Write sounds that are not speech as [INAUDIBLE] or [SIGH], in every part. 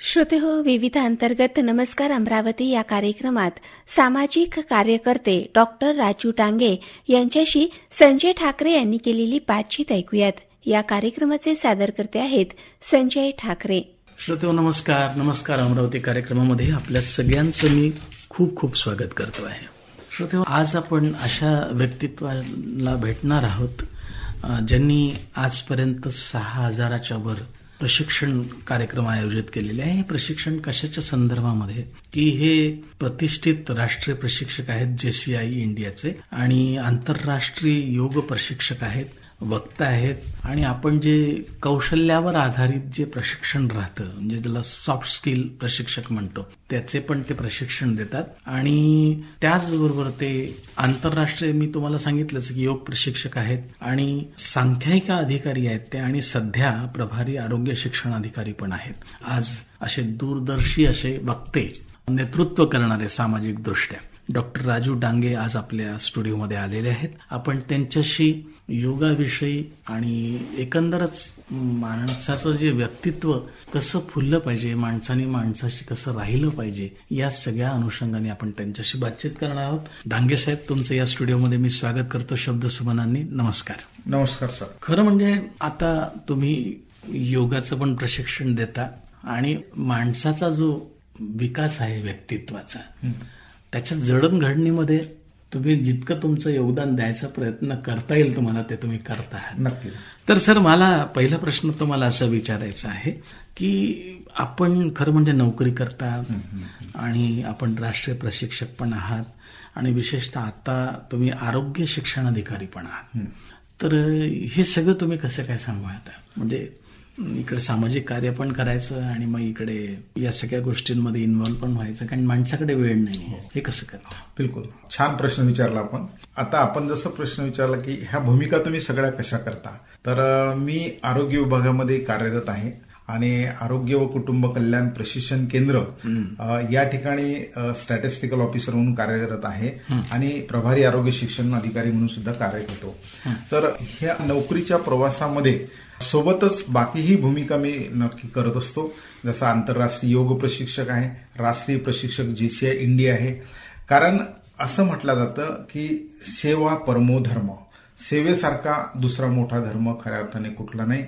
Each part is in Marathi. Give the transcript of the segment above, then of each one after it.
श्रोते हो विविध अंतर्गत नमस्कार अमरावती या कार्यक्रमात सामाजिक कार्यकर्ते डॉक्टर राजू टांगे यांच्याशी संजय ठाकरे यांनी केलेली बातचीत ऐकूयात. या कार्यक्रमाचे सादरकर्ते आहेत संजय ठाकरे. श्रोते नमस्कार. नमस्कार अमरावती कार्यक्रमामध्ये आपल्या सगळ्यांचं मी खूप खूप स्वागत करतो आहे. श्रोते आज आपण अशा व्यक्तित्वाला भेटणार आहोत ज्यांनी आजपर्यंत सहा हजाराच्या वर प्रशिक्षण कार्यक्रम आयोजित केलेले आहे. हे प्रशिक्षण कशाच्या संदर्भामध्ये? की हे प्रतिष्ठित राष्ट्रीय प्रशिक्षक आहेत जेसीआय इंडियाचे आणि आंतरराष्ट्रीय योग प्रशिक्षक आहेत. वक्ता आहेत आणि आपण जे कौशल्यावर आधारित जे प्रशिक्षण राहतं म्हणजे त्याला सॉफ्ट स्किल प्रशिक्षक म्हणतो त्याचे पण ते प्रशिक्षण देतात. आणि त्याचबरोबर ते आंतरराष्ट्रीय मी तुम्हाला सांगितलंच की योग प्रशिक्षक आहेत आणि सांख्यायिका अधिकारी आहेत ते आणि सध्या प्रभारी आरोग्य शिक्षण अधिकारी पण आहेत. आज असे दूरदर्शी असे वक्ते नेतृत्व करणारे सामाजिक दृष्ट्या. डॉक्टर राजू डांगे आज आपल्या स्टुडिओमध्ये आलेले आहेत. आपण त्यांच्याशी योगाविषयी आणि एकंदरच माणसाचं जे व्यक्तित्व कसं फुललं पाहिजे माणसाने माणसाशी कसं राहिलं पाहिजे या सगळ्या अनुषंगाने आपण त्यांच्याशी बातचीत करणार आहोत. डांगे साहेब तुमचं या स्टुडिओमध्ये मी स्वागत करतो शब्द सुमनांनी. नमस्कार. नमस्कार सर. खरं म्हणजे आता तुम्ही योगाचं पण प्रशिक्षण देता आणि माणसाचा जो विकास आहे व्यक्तित्वाचा त्याच्या जडणघडणीमध्ये तुम्ही जितकं तुमचं योगदान द्यायचा प्रयत्न करता येईल तुम्हाला ते तुम्ही करता. आहात नक्की. तर सर मला पहिला प्रश्न तुम्हाला असा विचारायचा आहे की आपण खरं म्हणजे नोकरी करता आणि आपण राष्ट्रीय प्रशिक्षक पण आहात आणि विशेषतः आता तुम्ही आरोग्य शिक्षण अधिकारी पण आहात. तर हे सगळं तुम्ही कसं काय सांभाळता म्हणजे इकडे सामाजिक कार्य पण करायचं आणि मग इकडे या सगळ्या गोष्टींमध्ये इन्व्हॉल्व पण व्हायचं कारण माणसाकडे वेळ नाही हे कसं करता बिलकुल. छान प्रश्न विचारला आपण. आता आपण जसं प्रश्न विचारला की ह्या भूमिका तुम्ही सगळ्या कशा करता? तर मी आरोग्य विभागामध्ये कार्यरत आहे आणि आरोग्य व कुटुंब कल्याण प्रशिक्षण केंद्र या ठिकाणी स्टॅटिस्टिकल ऑफिसर म्हणून कार्यरत आहे आणि प्रभारी आरोग्य शिक्षण अधिकारी म्हणून सुद्धा कार्य करतो तर ह्या नोकरीच्या प्रवासामध्ये सोबतच बाकीही भूमिका मी नक्की करत असतो. जसं आंतरराष्ट्रीय योग प्रशिक्षक आहे राष्ट्रीय प्रशिक्षक जीसीआय इंडिया आहे. कारण असं म्हटलं जातं की सेवा परमो धर्म. सेवेसारखा दुसरा मोठा धर्म खऱ्या अर्थाने कुठला नाही.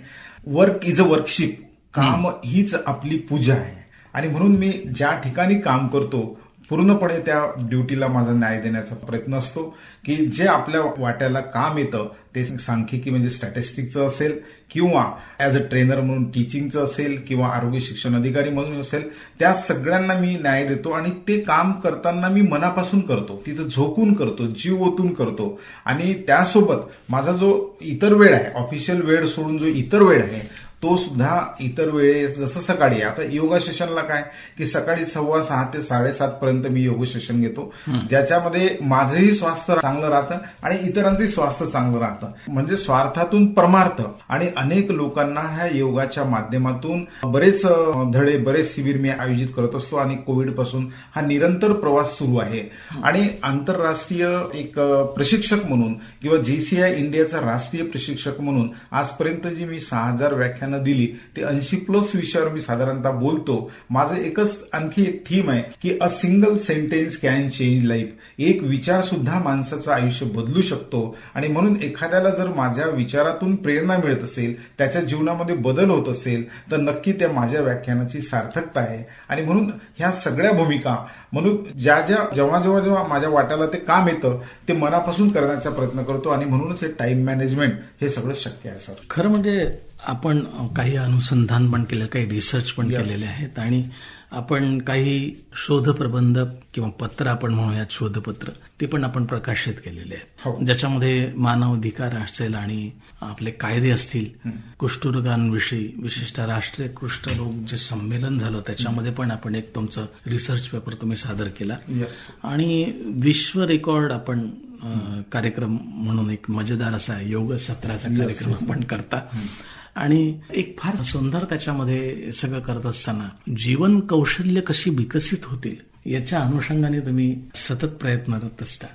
वर्क इज अ वर्कशिप काम हीच आपली पूजा आहे. आणि म्हणून मी ज्या ठिकाणी काम करतो पूर्णपणे त्या ड्युटीला माझा न्याय देण्याचा प्रयत्न असतो की जे आपल्या वाट्याला काम येतं ते सांख्यिकी म्हणजे स्टॅटिस्टिकचं असेल किंवा ऍज अ ट्रेनर म्हणून टीचिंगचं असेल किंवा आरोग्य शिक्षण अधिकारी म्हणून असेल त्या सगळ्यांना मी न्याय देतो आणि ते काम करताना मी मनापासून करतो. तिथं झोकून करतो जीव ओतून करतो. आणि त्यासोबत माझा जो इतर वेळ आहे ऑफिशियल वेळ सोडून जो इतर वेळ आहे तो सुद्धा इतर वेळेस जसं सकाळी. आता योगा सेशनला काय की सकाळी सव्वा सहा ते साडेसात पर्यंत मी योग सेशन घेतो. ज्याच्यामध्ये माझंही स्वास्थ्य चांगलं राहतं आणि इतरांचंही स्वास्थ्य चांगलं राहतं. म्हणजे स्वार्थातून परमार्थ. आणि अनेक लोकांना ह्या योगाच्या माध्यमातून बरेच धडे बरेच शिबिर मी आयोजित करत असतो आणि कोविडपासून हा निरंतर प्रवास सुरू आहे. आणि आंतरराष्ट्रीय एक प्रशिक्षक म्हणून किंवा जीसीआय इंडियाचा राष्ट्रीय प्रशिक्षक म्हणून आजपर्यंत जी मी सहा हजार व्याख्यानं दिली ते ऐंशी प्लस विषयावर मी साधारणतः बोलतो. माझं एकच आणखी एक थीम आहे की a single sentence can change life एक विचार सुद्धा माणसाचं आयुष्य बदलू शकतो. आणि म्हणून एखाद्याला जर माझ्या विचारातून प्रेरणा मिळत असेल त्याच्या जीवनामध्ये बदल होत असेल तर नक्की त्या माझ्या व्याख्यानाची सार्थकता आहे. आणि म्हणून ह्या सगळ्या भूमिका म्हणून ज्या ज्या जेव्हा जेव्हा जेव्हा माझ्या वाट्याला ते काम येतं ते मनापासून करण्याचा प्रयत्न करतो. आणि म्हणूनच हे टाइम मॅनेजमेंट हे सगळं शक्य आहे सर खरं म्हणजे आपण काही अनुसंधान पण केलं काही रिसर्च पण केलेले आहेत आणि आपण काही शोधप्रबंध किंवा पत्र आपण म्हणूयात शोधपत्र ते पण आपण प्रकाशित केलेले हो. आहेत ज्याच्यामध्ये मानव अधिकार असेल आणि आपले कायदे असतील कुष्ठरोगांविषयी विशेषतः राष्ट्रीय कुष्ठरोग जे संमेलन झालं त्याच्यामध्ये पण आपण एक तुमचं रिसर्च पेपर तुम्ही सादर केला. आणि विश्व रेकॉर्ड आपण कार्यक्रम म्हणून एक मजेदार असा योग सत्राचा कार्यक्रम आपण करता. आणि एक फार सुंदर त्याच्यामध्ये सगळं करत असताना जीवन कौशल्य कशी विकसित होतील याच्या अनुषंगाने तुम्ही सतत प्रयत्नरत असता.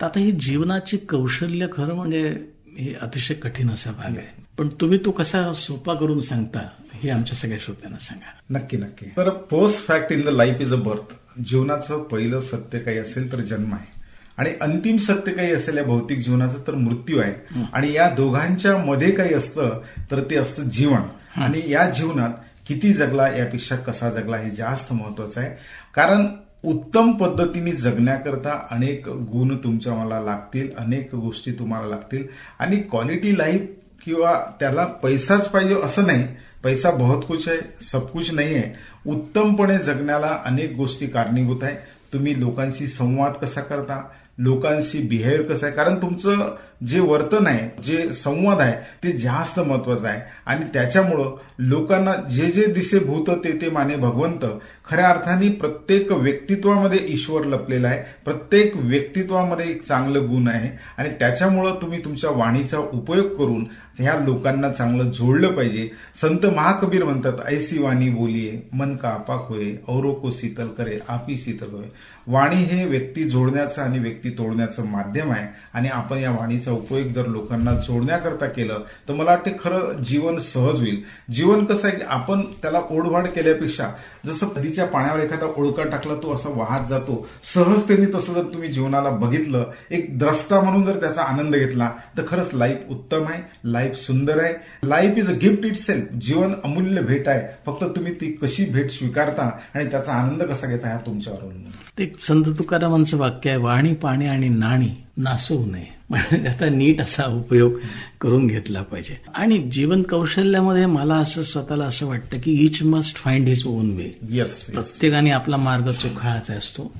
तर आता ही जीवनाची कौशल्य खरं म्हणजे हे अतिशय कठीण असा भाग आहे. पण तुम्ही तो कसा सोपा करून सांगता हे आमच्या सगळ्या श्रोत्यांना सांगा. नक्की नक्की. तर post fact in the life is a birth जीवनाचं पहिलं सत्य काही असेल तर जन्म आहे. आणि अंतिम सत्य काही असेल या भौतिक जीवनाचं तर मृत्यू आहे. आणि या दोघांच्या मध्ये काही असतं तर ते असतं जीवन. आणि या जीवनात किती जगला यापेक्षा कसा जगला हे जास्त महत्वाचं आहे. कारण उत्तम पद्धतीने जगण्याकरता अनेक गुण तुमच्या मला लागतील अनेक गोष्टी तुम्हाला लागतील. आणि क्वालिटी लाईफ किंवा त्याला पैसाच पाहिजे असं नाही. पैसा बहुत कुछ आहे सब कुछ नाही आहे. उत्तमपणे जगण्याला अनेक गोष्टी कारणीभूत आहे. तुम्ही लोकांशी संवाद कसा करता? लोकांशी बिहेव्हिअर कसं आहे? कारण तुमचं जे वर्तन आहे जे संवाद आहे ते जास्त महत्वाचं आहे. आणि त्याच्यामुळं लोकांना जे जे दिसे भूत ते ते माने भगवंत. खऱ्या अर्थाने प्रत्येक व्यक्तित्वामध्ये ईश्वर लपलेला आहे. प्रत्येक व्यक्तित्वामध्ये एक चांगलं गुण आहे. आणि त्याच्यामुळं तुम्ही तुमच्या वाणीचा उपयोग करून ह्या लोकांना चांगलं जोडलं पाहिजे. संत महाकबीर म्हणतात ऐसी वाणी बोलिये मन का आपाक होय औरो को शीतल करे आपी शीतल होय. वाणी हे व्यक्ती जोडण्याचं आणि व्यक्ती तोडण्याचं माध्यम आहे. आणि आपण या वाणीचा उपयोग जर लोकांना जोडण्याकरता केलं तर मला वाटते खरं जीवन सहज होईल. जीवन कसं आहे की आपण त्याला ओढवाढ केल्यापेक्षा जसं नदीच्या पाण्यावर एखादा ओळका टाकला तो असा वाहत जातो. सहजतेने तसं जर तुम्ही जीवनाला बघितलं एक द्रष्टा म्हणून जर त्याचा आनंद घेतला तर खरंच लाईफ उत्तम आहे. लाईफ सुंदर आहे. Life is a gift itself जीवन अमूल्य भेट आहे. फक्त तुम्ही ती कशी भेट स्वीकारता आणि त्याचा आनंद कसा घेता हा तुमच्यावर ते एक संत तुकारामांचं वाक्य आहे वाणी पाणी आणि नाणी. नासवू नये. [LAUGHS] म्हणजे त्याचा नीट असा उपयोग करून घेतला पाहिजे. आणि जीवन कौशल्यामध्ये मला असं स्वतःला असं वाटतं की each must find his own way प्रत्येकाने आपला मार्ग चोखाळाचा असतो.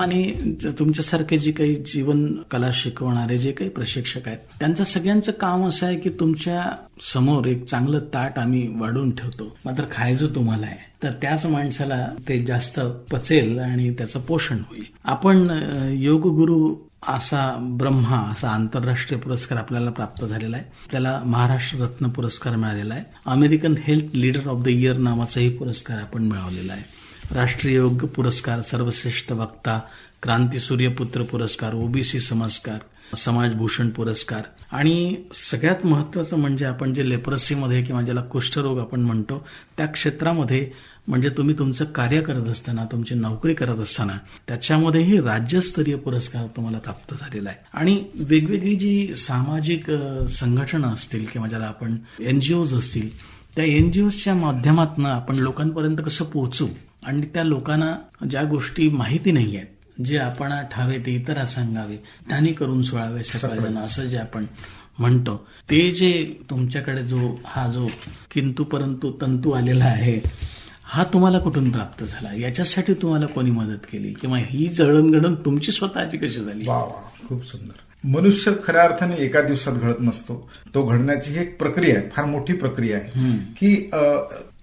आणि तुमच्यासारखे जे काही जीवन कला शिकवणारे जे काही प्रशिक्षक आहेत त्यांचं सगळ्यांचं काम असं आहे की तुमच्यासमोर एक चांगलं ताट आम्ही वाढून ठेवतो. मात्र खायचं तुम्हाला आहे तर त्याच माणसाला ते जास्त पचेल आणि त्याचं पोषण होईल. आपण अ, योगगुरु असा ब्रह्मा असा आंतरराष्ट्रीय पुरस्कार आपल्याला प्राप्त झालेला आहे. आपल्याला महाराष्ट्र रत्न पुरस्कार मिळालेला आहे. American health leader of the year नावाचाही पुरस्कार आपण मिळवलेला आहे. राष्ट्रीय योग्य पुरस्कार सर्वश्रेष्ठ वक्ता क्रांती सूर्यपुत्र पुरस्कार ओबीसी समाजकार समाजभूषण पुरस्कार. आणि सगळ्यात महत्वाचं म्हणजे आपण जे लेप्रसीमध्ये किंवा ज्याला कुष्ठरोग आपण म्हणतो त्या क्षेत्रामध्ये म्हणजे तुम्ही तुमचं कार्य करत असताना तुमची नोकरी करत असताना त्याच्यामध्येही राज्यस्तरीय पुरस्कार तुम्हाला प्राप्त झालेला आहे. आणि वेगवेगळी जी सामाजिक संघटना असतील किंवा ज्याला आपण एनजीओज असतील त्या एनजीओच्या माध्यमातून आपण लोकांपर्यंत कसं पोहोचू? आणि त्या लोकांना ज्या गोष्टी माहिती नाही आहेत जे आपण ठावे ते इतरा सांगावे त्यांनी करून सोळावे सगळेजण असं जे आपण म्हणतो ते जे तुमच्याकडे जो हा जो किंतु परंतु तंतू आलेला आहे हा तुम्हाला कुठून प्राप्त झाला? याच्यासाठी तुम्हाला कोणी मदत केली? किंवा ही जळणघडण तुमची स्वतःची कशी झाली? वा वा खूप सुंदर. मनुष्य खऱ्या अर्थाने एका दिवसात घडत नसतो. तो घडण्याची ही एक प्रक्रिया आहे फार मोठी प्रक्रिया आहे. की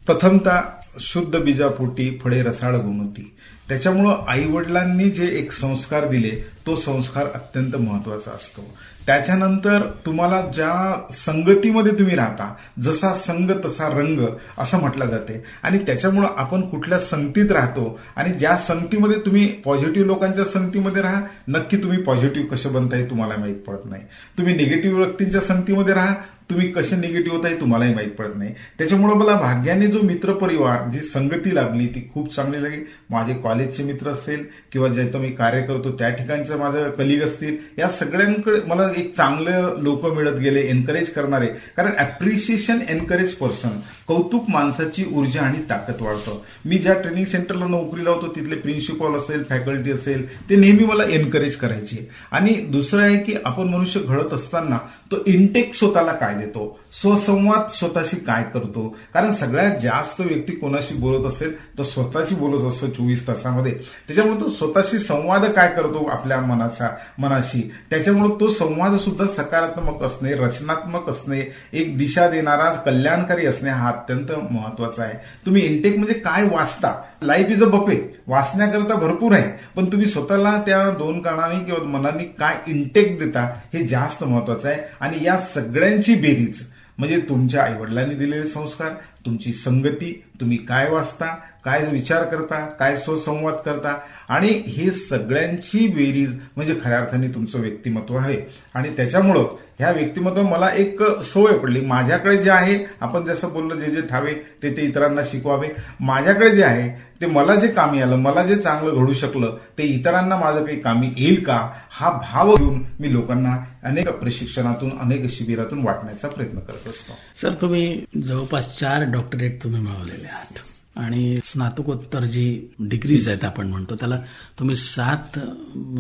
प्रथमतः शुद्ध बीजापोटी फळे रसाळ गुणवती त्याच्यामुळं आई वडिलांनी जे एक संस्कार दिले तो संस्कार अत्यंत महत्त्वाचा असतो. त्याच्यानंतर तुम्हाला ज्या संगतीमध्ये तुम्ही राहता जसा संग तसा रंग असं म्हटलं जाते. आणि त्याच्यामुळं आपण कुठल्या संगतीत राहतो आणि ज्या संगतीमध्ये तुम्ही पॉझिटिव्ह लोकांच्या संगतीमध्ये राहा नक्की तुम्ही पॉझिटिव्ह कसे बनताय तुम्हाला माहीत पडत नाही. तुम्ही निगेटिव्ह व्यक्तींच्या संगतीमध्ये राहा तुम्ही कसे निगेटिव्ह होताय तुम्हालाही माहीत पडत नाही. त्याच्यामुळे मला भाग्याने जो मित्र परिवार जी संगती लाभली ती खूप चांगली लागली. माझे कॉलेजचे मित्र असेल किंवा ज्याचं मी कार्य करतो त्या ठिकाणचे माझं कलिग असतील या सगळ्यांकडे मला एक चांगलं लोक मिळत गेले एनकरेज करणारे. कारण अप्रिशिएशन एनकरेज पर्सन कौतुक माणसाची ऊर्जा आणि ताकद वाढतं. मी ज्या ट्रेनिंग सेंटरला नोकरीला होतो तिथले प्रिन्सिपॉल असेल फॅकल्टी असेल ते नेहमी मला एनकरेज करायचे. आणि दुसरं आहे की आपण मनुष्य घडत असताना तो इंटेक स्वतःला काय देतो? स्वसंवाद स्वतःशी काय करतो? कारण सगळ्यात जास्त व्यक्ती कोणाशी बोलत असेल तर स्वतःशी बोलत असतो चोवीस तासामध्ये. त्याच्यामुळे तो स्वतःशी संवाद काय करतो आपल्या मनाचा मनाशी? त्याच्यामुळे तो संवाद सुद्धा सकारात्मक असणे रचनात्मक असणे एक दिशा देणारा कल्याणकारी असणे हा अत्यंत महत्त्वाचा आहे. तुम्ही इंटेक म्हणजे काय वाचता? लाईफ इज अ बफे वाचण्याकरता भरपूर आहे. पण तुम्ही स्वतःला त्या दोन कानाने किंवा मनाने काय इंटेक देता हे जास्त महत्वाचं आहे. आणि या सगळ्यांची बेरीज म्हणजे तुमच्या आईवडिलांनी दिलेले संस्कार तुमची संगती तुम्ही काय वाचता काय विचार करता काय स्वसंवाद करता आणि हे सगळ्यांची बेरीज म्हणजे खऱ्या अर्थाने तुमचं व्यक्तिमत्व आहे. आणि त्याच्यामुळं ह्या व्यक्तिमत्व मला एक सवय पडली. माझ्याकडे जे आहे आपण जसं बोललो जे जे ठावे ते ते इतरांना शिकवावे. माझ्याकडे जे आहे ते मला जे कामी आलं मला जे चांगलं घडू शकलं ते इतरांना माझं काही कामी येईल का हा भाव घेऊन मी लोकांना अनेक प्रशिक्षणातून अनेक शिबिरातून वाटण्याचा प्रयत्न करत असतो. सर तुम्ही जवळपास चार डॉक्टरेट तुम्ही मिळवलेले आहात. आणि स्नातकोत्तर जी डिग्रीज आहेत आपण म्हणतो त्याला तुम्ही सात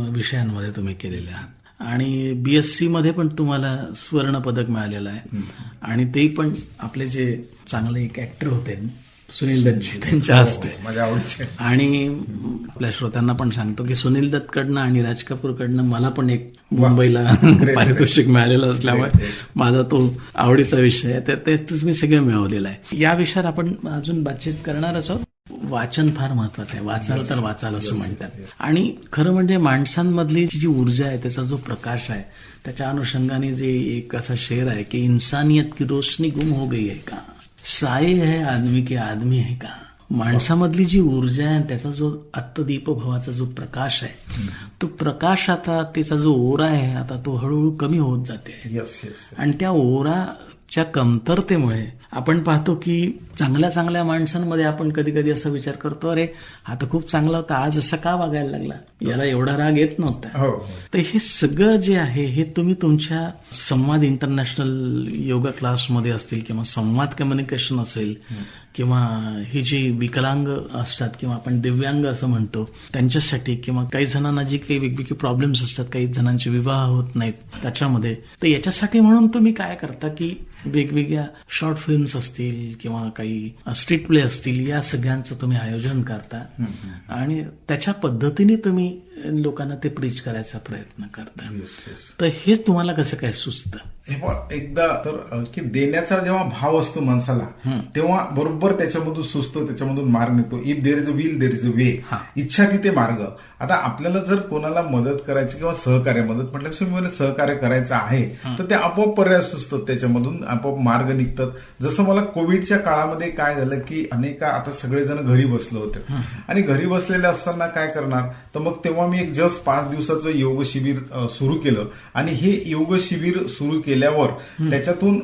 विषयांमध्ये तुम्ही केलेले आहात. आणि बीएससी मध्ये पण तुम्हाला स्वर्ण पदक मिळालेलं आहे. आणि ते पण आपले जे चांगले एक ऍक्टर होते सुनील दत्तजी त्यांच्या हस्ते. आवडीचे. आणि आपल्या श्रोत्यांना पण सांगतो की सुनील दत्तकडनं आणि राज कपूरकडनं मला पण एक मुंबईला पारितोषिक मिळालेलं असल्यामुळे माझा तो आवडीचा विषय आहे. तर तेच तुम्ही सगळं मिळवलेलं आहे. या विषयावर आपण अजून बातचीत करणारच आहोत. वाचन फार महत्वाचं आहे. वाचाल तर वाचाल असं म्हणतात. आणि खरं म्हणजे माणसांमधली जी ऊर्जा आहे त्याचा जो प्रकाश आहे त्याच्या अनुषंगाने जे एक असा शेर आहे की इंसानियत की रोशनी गुम हो गई है का? साये है आदमी के आदमी है का माणसामधली जी ऊर्जा आहे त्याचा जो आत्मदीप भावाचा जो प्रकाश आहे तो प्रकाश आता त्याचा जो ओरा आहे आता तो हळूहळू कमी होत जाते येस येस आणि त्या ओराच्या कमतरतेमुळे आपण पाहतो की चांगल्या चांगल्या माणसांमध्ये आपण कधी कधी असा विचार करतो अरे हा तर खूप चांगला होता आज असं का वागायला लागला? याला एवढा राग येत नव्हता. हो. तर हे सगळं जे आहे हे तुम्ही तुमच्या संवाद इंटरनॅशनल योगा क्लासमध्ये असतील किंवा संवाद कम्युनिकेशन असेल किंवा ही जी विकलांग असतात किंवा आपण दिव्यांग असं म्हणतो त्यांच्यासाठी किंवा काही जणांना जी काही वेगवेगळे प्रॉब्लेम्स असतात काही जणांचे विवाह होत नाहीत त्याच्यामध्ये तर याच्यासाठी म्हणून तुम्ही काय करता की वेगवेगळ्या शॉर्ट फिल्म्स असतील किंवा काही स्ट्रीट प्ले असतील या सगळ्यांचं तुम्ही आयोजन करता. आणि त्याच्या पद्धतीने तुम्ही लोकांना ते प्रीच करायचा प्रयत्न करता येस येस तर हे तुम्हाला कसं काय सुचतं? हे एकदा तर की देण्याचा जेव्हा भाव असतो माणसाला तेव्हा बरोबर त्याच्यामधून सुचतो त्याच्यामधून मार्ग निघतो if there is a will there is a way इच्छा तिथे मार्ग. आता आपल्याला जर कोणाला मदत करायची किंवा सहकार्य मदत म्हटल्यापेक्षा मला सहकार्य करायचं आहे तर ते आपोआप पर्याय सुचतात त्याच्यामधून आपोआप मार्ग निघतात. जसं मला कोविडच्या काळामध्ये काय झालं की अनेक आता सगळेजण घरी बसले होते. आणि घरी बसलेले असताना काय करणार? तर मग तेव्हा मी एक जस्ट पाच दिवसाचं योग शिबिर सुरू केलं. आणि हे योग शिबिर सुरू केल्यावर त्याच्यातून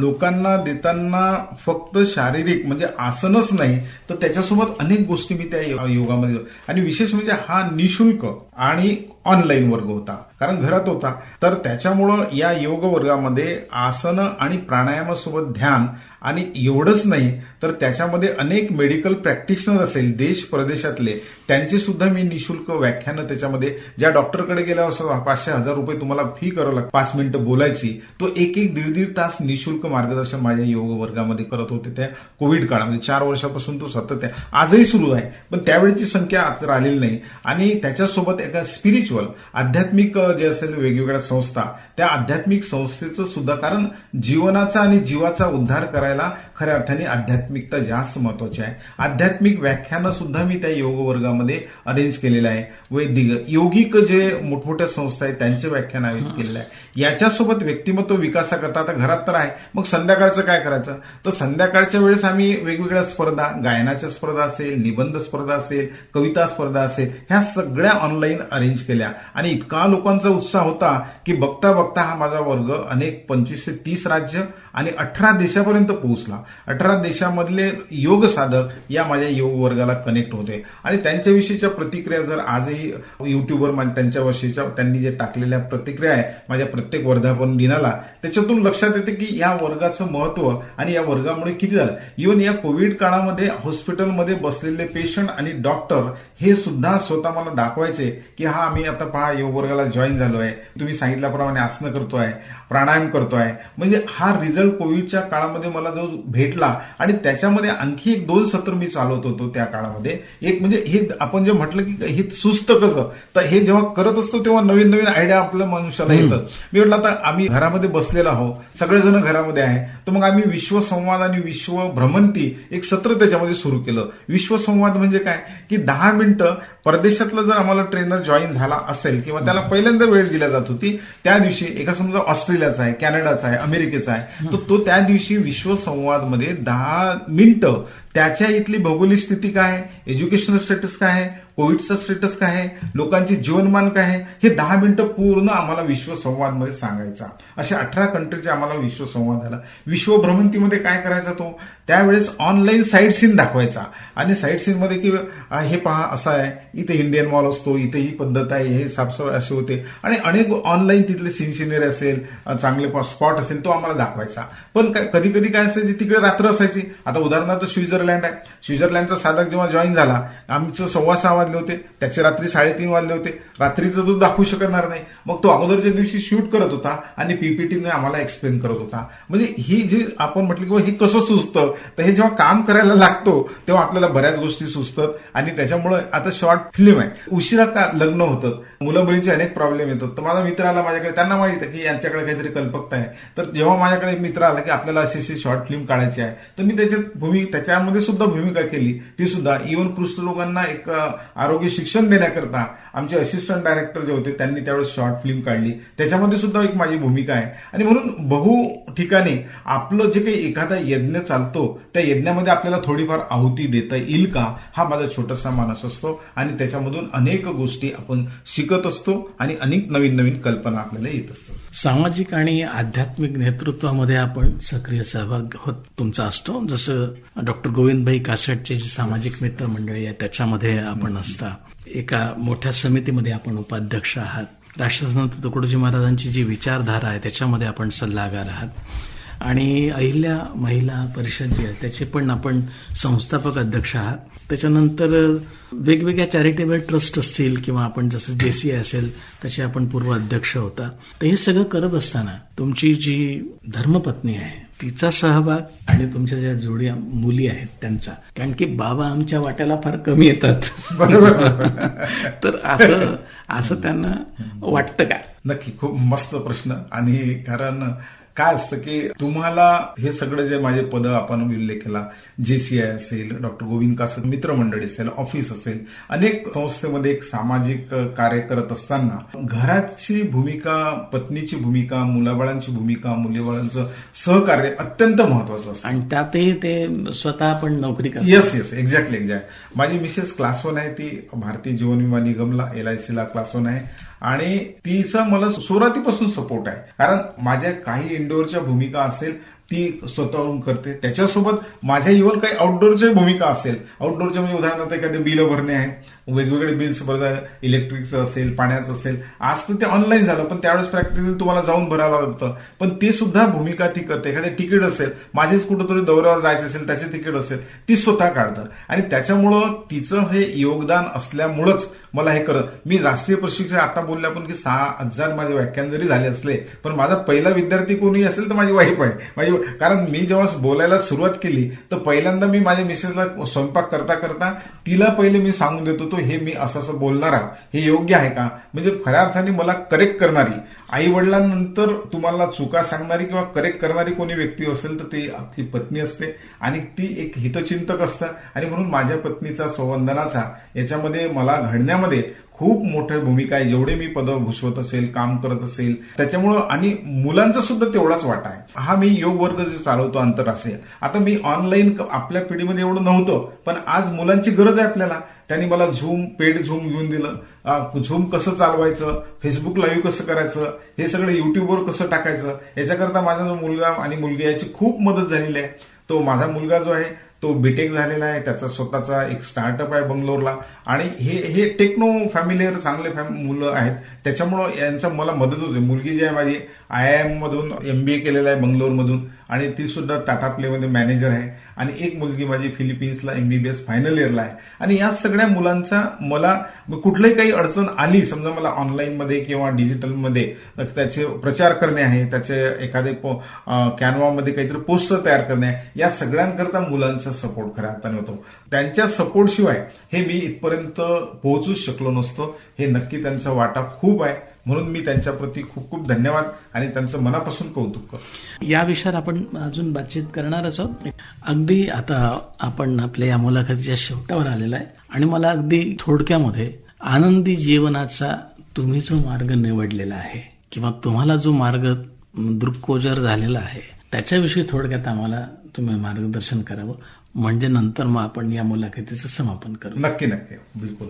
लोकांना देताना फक्त शारीरिक म्हणजे आसनच नाही तर त्याच्यासोबत अनेक गोष्टी मी त्या योगामध्ये आणि विशेष म्हणजे हा निशुल्क आणि ऑनलाईन वर्ग होता. कारण घरात होता. तर त्याच्यामुळं या योग वर्गामध्ये आसनं आणि प्राणायामासोबत ध्यान आणि एवढंच नाही तर त्याच्यामध्ये अनेक मेडिकल प्रॅक्टिशनर असेल देश प्रदेशातले त्यांचे सुद्धा मी निशुल्क व्याख्यानं त्याच्यामध्ये ज्या डॉक्टरकडे गेल्यावर पाचशे हजार रुपये तुम्हाला फी करावं लागतं पाच मिनिटं बोलायची तो एक एक दीड दीड तास निशुल्क मार्गदर्शन माझ्या योग वर्गामध्ये करत होते त्या कोविड काळामध्ये. चार वर्षापासून तो सतत आजही सुरू आहे पण त्यावेळेची संख्या आज राहिलेली नाही. आणि त्याच्यासोबत एका स्पिरिच्युअल आध्यात्मिक जे असेल वेगवेगळ्या संस्था त्या आध्यात्मिक संस्थेचं सुद्धा कारण जीवनाचा आणि जीवाचा उद्धार करायला खऱ्या अर्थाने आध्यात्मिकता जास्त महत्वाची आहे. आध्यात्मिक व्याख्यानं सुद्धा मी त्या योग वर्गामध्ये अरेंज केलेलं आहे. वैदिक योगिक जे मोठमोठ्या संस्था आहेत त्यांचे व्याख्यान आयोजित केलेलं आहे. याच्यासोबत व्यक्तिमत्व विकासाकरता आता घरात तर आहे. मग संध्याकाळचं काय करायचं? तर संध्याकाळच्या वेळेस आम्ही वेगवेगळ्या स्पर्धा गायनाच्या स्पर्धा असेल निबंध स्पर्धा असेल कविता स्पर्धा असेल ह्या सगळ्या ऑनलाईन अरेंज केल्या. आणि इतका लोकांचा उत्साह होता की बघता बघता हा माझा वर्ग अनेक पंचवीस ते तीस राज्य आणि अठरा देशापर्यंत पोहोचला. अठरा देशामधले योग साधक या माझ्या योग वर्गाला कनेक्ट होते. आणि त्यांच्याविषयीच्या प्रतिक्रिया जर आजही युट्यूबवर त्यांच्याविषयीच्या त्यांनी जे टाकलेल्या प्रतिक्रिया आहे माझ्या प्रत्येक वर्धापन दिनाला त्याच्यातून लक्षात येते की या वर्गाचं महत्त्व आणि या वर्गामुळे किती झालं. इव्हन या कोविड काळामध्ये हॉस्पिटलमध्ये बसलेले पेशंट आणि डॉक्टर हे सुद्धा स्वतः मला दाखवायचे की हा आम्ही आता पहा योग वर्गाला जॉईन जॉईन झालोय. तुम्ही सांगितल्याप्रमाणे आसनं करतोय प्राणायाम करतोय. म्हणजे हा रिझल्ट कोविडच्या काळामध्ये मला जो भेटला आणि त्याच्यामध्ये आणखी एक दोन सत्र मी चालवत होतो त्या काळामध्ये. एक म्हणजे हे आपण जे म्हटलं की हे सुस्त कसं? तर हे जेव्हा करत असतो तेव्हा नवीन नवीन आयडिया आपल्या मनुष्याला येतात. मी म्हटलं आता आम्ही घरामध्ये बसलेलो आहोत सगळेजण घरामध्ये आहे तर मग आम्ही विश्वसंवाद आणि विश्व भ्रमंती एक सत्र त्याच्यामध्ये सुरू केलं. विश्वसंवाद म्हणजे काय? की दहा मिनिटं परदेशातला जर आम्हाला ट्रेनर जॉईन झाला असेल किंवा त्याला पहिल्यांदा वेळ दिला जात होती. त्या दिवशी एका समजा ऑस्ट्रेलियाचा आहे कॅनडाचा आहे अमेरिकेचा आहे तर तो त्या दिवशी विश्वसंवादमध्ये दहा मिनिटं त्याच्या इथली भौगोलिक स्थिती काय आहे एज्युकेशनल स्टेटस काय आहे कोविडचं स्टेटस काय आहे? लोकांचे जीवनमान काय आहे? हे दहा मिनिटं पूर्ण आम्हाला विश्वसंवादमध्ये सांगायचा. अशा अठरा कंट्रीचे आम्हाला विश्वसंवाद झाला. विश्वभ्रमंतीमध्ये काय करायचा तो? त्यावेळेस ऑनलाईन साईट सीन दाखवायचा. आणि साईट सीनमध्ये की हे पहा असं आहे. इथे इंडियन मॉल असतो इथे ही पद्धत आहे हे साफसफाई असे होते. आणि अनेक ऑनलाईन तिथले सिनसिनेरी असेल चांगले स्पॉट असेल तो आम्हाला दाखवायचा. पण कधी कधी काय असायची? तिकडे रात्र असायची. आता उदाहरणार्थ स्वित्झर्लंड आहे. स्वित्झर्लंडचा साधक जेव्हा जॉईन झाला आमचं सव्वा सहा वाजले होते. त्याचे रात्री साडेतीन वाजले होते. रात्रीचं तो दाखवू शकणार नाही. मग तो अगोदरच्या दिवशी शूट करत होता आणि पीपीटीने आम्हाला एक्सप्लेन करत होता. म्हणजे ही जी आपण म्हटलं की हे कसं सुचतं? तर हे जेव्हा काम करायला लागतो तेव्हा आपल्याला बऱ्याच गोष्टी सुचतात. आणि त्याच्यामुळे आता शॉर्ट फिल्म आहे. उशिरा का लग्न होतं? मुलं मुलींचे अनेक प्रॉब्लेम येतात. तर माझा मित्र आला माझ्याकडे. त्यांना माहीत आहे की यांच्याकडे काहीतरी कल्पकता आहे. तर जेव्हा माझ्याकडे मित्र आला की आपल्याला अशी अशी शॉर्ट फिल्म काढायची आहे. तर मी त्याच्यात भूमी त्याच्यामध्ये सुद्धा भूमिका केली. ती सुद्धा. इव्हन लोकांना एक आरोग्य शिक्षण देण्याकरता आमचे असिस्टंट डायरेक्टर जे होते त्यांनी त्यावेळेस शॉर्ट फिल्म काढली. त्याच्यामध्ये सुद्धा एक माझी भूमिका आहे. आणि म्हणून बहु ठिकाणी आपलं जे काही एखादा यज्ञ चालतो त्या यज्ञामध्ये आपल्याला थोडीफार आहुती देता येईल का हा माझा छोटासा मानस असतो. आणि त्याच्यामधून अनेक गोष्टी आपण शिकत असतो आणि अनेक नवीन नवीन कल्पना आपल्याला येत असतात. सामाजिक आणि आध्यात्मिक नेतृत्वामध्ये आपण सक्रिय सहभाग होत तुमचा असतो. जसं डॉक्टर गोविंदभाई कासटचे जे सामाजिक मित्र मंडळी आहे त्याच्यामध्ये आपण असता एका मोठ्या समितीमध्ये आपण उपाध्यक्ष आहात. राष्ट्रसंत तुकडोजी महाराजांची जी विचारधारा आहे त्याच्यामध्ये आपण सल्लागार आहात. आणि अहिल्या महिला परिषद जी आहे त्याचे पण आपण संस्थापक अध्यक्ष आहात. त्याच्यानंतर वेगवेगळ्या चॅरिटेबल ट्रस्ट असतील किंवा आपण जसं जेसी असेल त्याचे आपण पूर्व अध्यक्ष होता. तर हे सगळं करत असताना तुमची जी धर्मपत्नी आहे तिचा सहभाग आणि तुमच्या ज्या जोडी मुली आहेत त्यांचा. कारण की बाबा आमच्या वाट्याला फार कमी येतात. [LAUGHS] तर असं असं त्यांना वाटतं का? नक्की खूप मस्त प्रश्न. आणि कारण काय असतं की तुम्हाला हे सगळं जे माझे पद आपण उल्लेख केला जेसीआय असेल डॉक्टर गोविंद कासत मित्रमंडळी असेल ऑफिस असेल अनेक संस्थेमध्ये एक सामाजिक कार्य करत असताना घराची भूमिका पत्नीची भूमिका मुलाबाळांची भूमिका मुलीबाळांचं सहकार्य अत्यंत महत्वाचं असतं. आणि त्यातही ते स्वतः पण नोकरी करतात. येस येस एक्झॅक्टली एक्झॅक्ट माझी मिसेस क्लास वन आहे ती भारतीय जीवन विमा निगमला एल आय ला क्लास वन आहे. आणि तिचा मला सुरुवातीपासून सपोर्ट आहे. कारण माझ्या काही इनडोअरच्या भूमिका असेल ती स्वतःहून करते. त्याच्यासोबत माझ्या इव्हन काही आउटडोअरच्या भूमिका असेल आउटडोअरच्या म्हणजे उदाहरणार्थ एखादे बिलं भरणे आहे वेगवेगळे बिल्स भरता इलेक्ट्रिकचं असेल पाण्याचं असेल. आज तर ते ऑनलाईन झालं पण त्यावेळेस प्रॅक्टिकली तुम्हाला जाऊन भरावं लागतं. पण ते सुद्धा भूमिका ती करते. एखादे तिकीट असेल माझेच कुठंतरी दौऱ्यावर जायचं असेल त्याचे तिकीट असेल ती स्वतः काढतं आणि त्याच्यामुळं तिचं हे योगदान असल्यामुळंच मला हे करत मी राष्ट्रीय प्रशिक्षण आता बोलले आपण की सहा हजार माझे व्याख्यान जरी झाले असले पण माझा पहिला विद्यार्थी कोणी असेल तर माझी वाईफ आहे. माझी कारण मी जेव्हा बोलायला सुरुवात केली तर पहिल्यांदा मी माझ्या मिसेसला स्वयंपाक करता करता तिला पहिले मी सांगून देतो तो हे मी असं असं बोलणार आहे हे योग्य आहे का? म्हणजे खऱ्या अर्थाने मला करेक्ट करणारी. आई वडिलांनंतर तुम्हाला चुका सांगणारी किंवा करेक्ट करणारी कोणी व्यक्ती असेल तर ती आपली पत्नी असते आणि ती एक हितचिंतक असतं. आणि म्हणून माझ्या पत्नीचा संवंदनाचा याच्यामध्ये मला घडण्यामध्ये खूप मोठी भूमिका आहे. जेवढे मी पद भूषवत असेल काम करत असेल त्याच्यामुळं आणि मुलांचा सुद्धा तेवढाच वाटा आहे. हा मी योग वर्ग जे चालवतो आंतरराष्ट्रीय आता मी ऑनलाईन आपल्या पिढीमध्ये एवढं नव्हतं पण आज मुलांची गरज आहे आपल्याला. त्यांनी मला झूम पेड झूम घेऊन दिलं. झूम कसं चालवायचं फेसबुक लाईव्ह कसं करायचं हे सगळं युट्यूबवर कसं टाकायचं याच्याकरता माझा जो मुलगा आणि मुलगी याची खूप मदत झालेली आहे. तो माझा मुलगा जो आहे तो बीटेक झालेला आहे त्याचा स्वतःचा एक स्टार्टअप आहे बंगलोरला. आणि हे हे टेक्नो फॅमिलीयर चांगले फॅम मुलं आहेत. त्याच्यामुळं यांचा मला मदत होते. मुलगी जी आहे माझी आय आय एम मधून ए केलेलं आहे बंगलोरमधून आणि ती सुद्धा टाटा प्लेमध्ये मॅनेजर आहे. आणि एक मुलगी माझी फिलिपिन्सला एमबीबीएस फायनल इयरला आहे. आणि या सगळ्या मुलांचा मला कुठलीही काही अडचण आली समजा मला ऑनलाईनमध्ये किंवा डिजिटलमध्ये त्याचे प्रचार करणे आहे त्याचे एखादे कॅनवामध्ये काहीतरी पोस्टर तयार करणे आहे या सगळ्यांकरता मुलांचा सपोर्ट खऱ्या अर्थाने होतो त्यांच्या सपोर्टशिवाय हे मी इथपर्यंत पोहोचूच शकलो नसतो. हे नक्की त्यांचा वाटा खूप आहे. म्हणून मी त्यांच्याप्रती खूप खूप धन्यवाद आणि त्यांचं मनापासून कौतुक करतो. या विषयावर आपण अजून बातचीत करणारच आहोत. अगदी आता आपण आपल्या या मुलाखतीच्या शेवटावर आलेला आहे. आणि मला अगदी थोडक्यामध्ये आनंदी जीवनाचा तुम्ही जो मार्ग निवडलेला आहे किंवा तुम्हाला जो मार्ग दृक्कोजर झालेला आहे त्याच्याविषयी थोडक्यात आम्हाला तुम्ही मार्गदर्शन करावं. म्हणजे नंतर मग आपण या मुलाखतीचं समापन करू. नक्की नक्की. बिलकुल.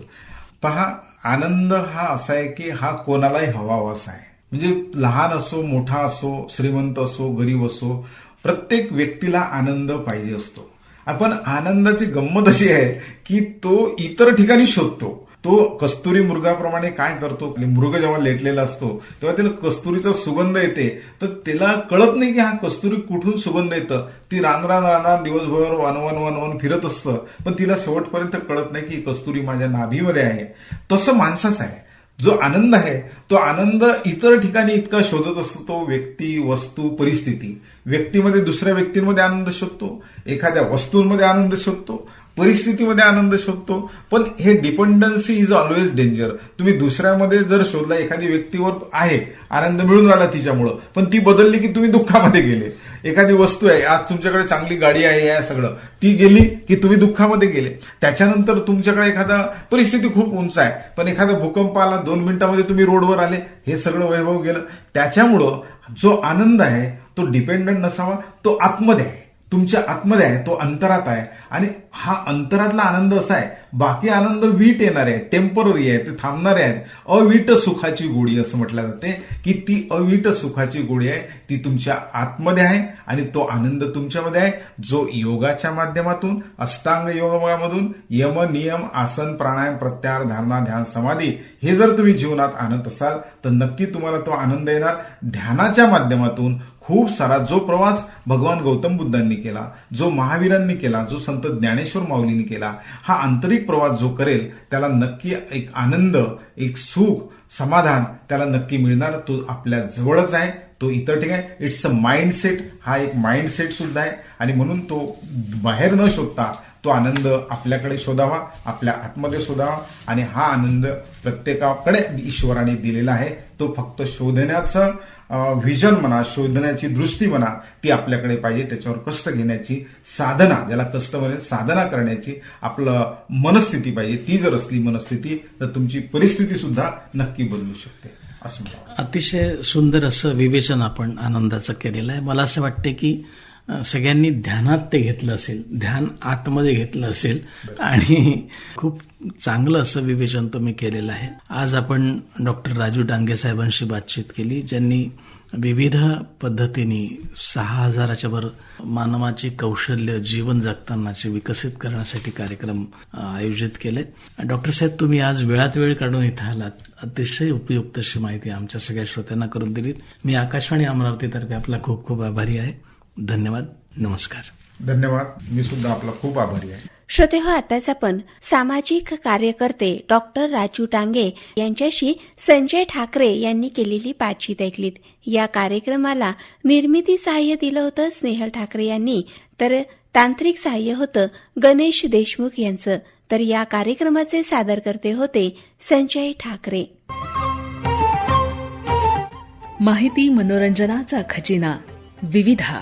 पहा आनंद हा असा आहे की हा कोणालाही हवावासा आहे. म्हणजे लहान असो मोठा असो श्रीमंत असो गरीब असो प्रत्येक व्यक्तीला आनंद पाहिजे असतो. आपण आनंदाची गंमत अशी आहे की तो इतर ठिकाणी शोधतो. तो कस्तुरी मृगाप्रमाणे काय करतो? मृग जेव्हा लेटलेला असतो तेव्हा त्याला कस्तुरीचा सुगंध येते. तर त्याला कळत नाही की हा कस्तुरी कुठून सुगंध येतं. ती रानरान रानरान दिवसभर वनवन वन फिरत असतं. पण तिला शेवटपर्यंत कळत नाही की कस्तुरी माझ्या नाभीमध्ये आहे. तसं माणसाच आहे. जो आनंद आहे तो आनंद इतर ठिकाणी इतका शोधत असतो तो व्यक्ती वस्तू परिस्थिती. व्यक्तीमध्ये दुसऱ्या व्यक्तींमध्ये आनंद शोधतो. एखाद्या वस्तूंमध्ये आनंद शोधतो. परिस्थितीमध्ये आनंद शोधतो. पण हे डिपेंडन्सी इज ऑलवेज डेंजर तुम्ही दुसऱ्यामध्ये जर शोधला एखादी व्यक्तीवर आहे आनंद मिळून राहिला तिच्यामुळं पण ती बदलली की तुम्ही दुःखामध्ये गेले. एखादी वस्तू आहे आज तुमच्याकडे चांगली गाडी आहे या सगळं. ती गेली की तुम्ही दुःखामध्ये गेले. त्याच्यानंतर तुमच्याकडे एखादा परिस्थिती खूप उंच आहे. पण एखादा भूकंप आला दोन मिनिटांमध्ये तुम्ही रोडवर आले हे सगळं वैभव गेलं. त्याच्यामुळं जो आनंद आहे तो डिपेंडंट नसावा तो आतमध्ये आहे. तुमच्या आतमध्ये आहे तो अंतरात आहे. आणि हा अंतरातला आनंद असा आहे बाकी आनंद वीट येणार आहे टेंपररी आहे ते थांबणारे आहेत. अवीट सुखाची गोडी असं म्हटलं जाते की ती अवीट सुखाची गोडी आहे ती तुमच्या आतमध्ये आहे आणि तो आनंद तुमच्यामध्ये आहे. जो योगाच्या माध्यमातून अष्टांग योगामधून यम नियम आसन प्राणायाम प्रत्याहार धारणा ध्यान समाधी हे जर तुम्ही जीवनात आणत असाल तर नक्की तुम्हाला तो आनंद येणार. ध्यानाच्या माध्यमातून खूप सारा जो प्रवास भगवान गौतम बुद्धांनी केला जो महावीरांनी केला जो संत ज्ञानेश्वर माऊलींनी केला हा आंतरिक प्रवास जो करेल त्याला नक्की एक आनंद एक सुख समाधान त्याला नक्की मिळणार. तो आपल्या जवळच आहे तो इतर ठिकाणी. इट्स अ माइंडसेट हा एक माइंडसेट सुद्धा आहे. आणि म्हणून तो बाहेर न शोधता तो आनंद आपल्याकडे शोधावा आपल्या आतमध्ये शोधावा. आणि हा आनंद प्रत्येकाकडे ईश्वराने दिलेला आहे. तो फक्त शोधण्याचं व्हिजन म्हणा शोधण्याची दृष्टी म्हणा ती आपल्याकडे पाहिजे. त्याच्यावर कष्ट घेण्याची साधना ज्याला कष्ट म्हणेल साधना करण्याची आपलं मनस्थिती पाहिजे. ती जर असली मनस्थिती तर तुमची परिस्थिती सुद्धा नक्की बदलू शकते. असं अतिशय सुंदर असं विवेचन आपण आनंदाचं केलेलं आहे. मला असं वाटते की सगळ्यांनी ध्यानात ते घेतलं असेल ध्यान आतमध्ये घेतलं असेल. आणि खूप चांगलं असं विवेचन तुम्ही केलेलं आहे. आज आपण डॉक्टर राजू डांगे साहेबांशी बातचीत केली ज्यांनी विविध पद्धतीने सहा हजाराच्या वर मानवाची कौशल्य जीवन जगतानाचे विकसित करण्यासाठी कार्यक्रम आयोजित केले. डॉक्टर साहेब तुम्ही आज वेळात वेळ काढून इथं आलात. अतिशय उपयुक्त अशी माहिती आमच्या सगळ्या श्रोत्यांना करून दिलीत. मी आकाशवाणी अमरावतीतर्फे आपला खूप खूप आभारी आहे. धन्यवाद नमस्कार. धन्यवाद. मी सुद्धा आपला खूप आभारी आहे. श्रोते हो आताच आपण सामाजिक कार्यकर्ते डॉक्टर राजू टांगे यांच्याशी संजय ठाकरे यांनी केलेली बातचीत ऐकलीत. या कार्यक्रमाला निर्मिती सहाय्य दिलं होतं स्नेहल ठाकरे यांनी. तर तांत्रिक सहाय्य होतं गणेश देशमुख यांचं. तर या कार्यक्रमाचे सादरकर्ते होते संजय ठाकरे. माहिती मनोरंजनाचा खजिना. विविधा